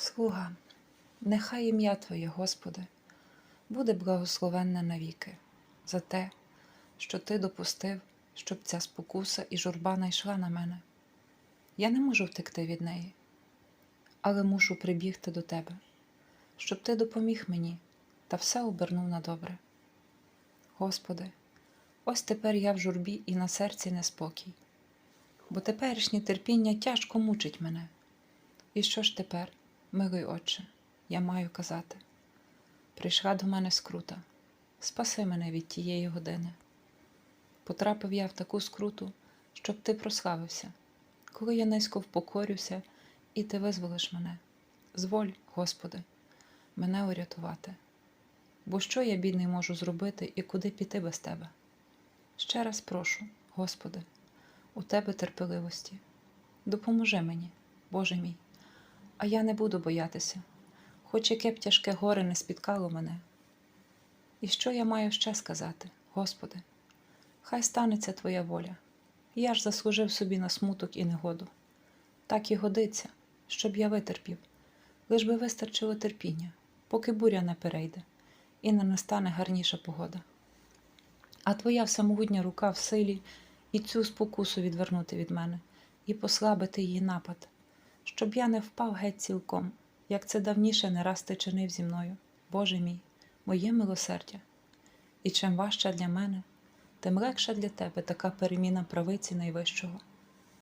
Слуга, нехай ім'я Твоє, Господи, буде благословенне навіки за те, що Ти допустив, щоб ця спокуса і журба найшла на мене. Я не можу втекти від неї, але мушу прибігти до Тебе, щоб Ти допоміг мені та все обернув на добре. Господи, ось тепер я в журбі і на серці неспокій, бо теперішнє терпіння тяжко мучить мене. І що ж тепер, милий Отче, я маю казати? Прийшла до мене скрута, спаси мене від тієї години. Потрапив я в таку скруту, щоб ти прославився, коли я низько впокорюся, і ти визволиш мене. Зволь, Господи, мене урятувати. Бо що я, бідний, можу зробити і куди піти без тебе? Ще раз прошу, Господи, у тебе терпеливості. Допоможи мені, Боже мій, а я не буду боятися, хоч яке б тяжке горе не спіткало мене. І що я маю ще сказати, Господи? Хай станеться Твоя воля. Я ж заслужив собі на смуток і негоду. Так і годиться, щоб я витерпів, лиш би вистачило терпіння, поки буря не перейде і не настане гарніша погода. А Твоя всемогутня рука в силі і цю спокусу відвернути від мене і послабити її напад, щоб я не впав геть цілком, як це давніше не раз ти чинив зі мною, Боже мій, моє милосердя. І чим важча для мене, тим легша для тебе така переміна правиці найвищого.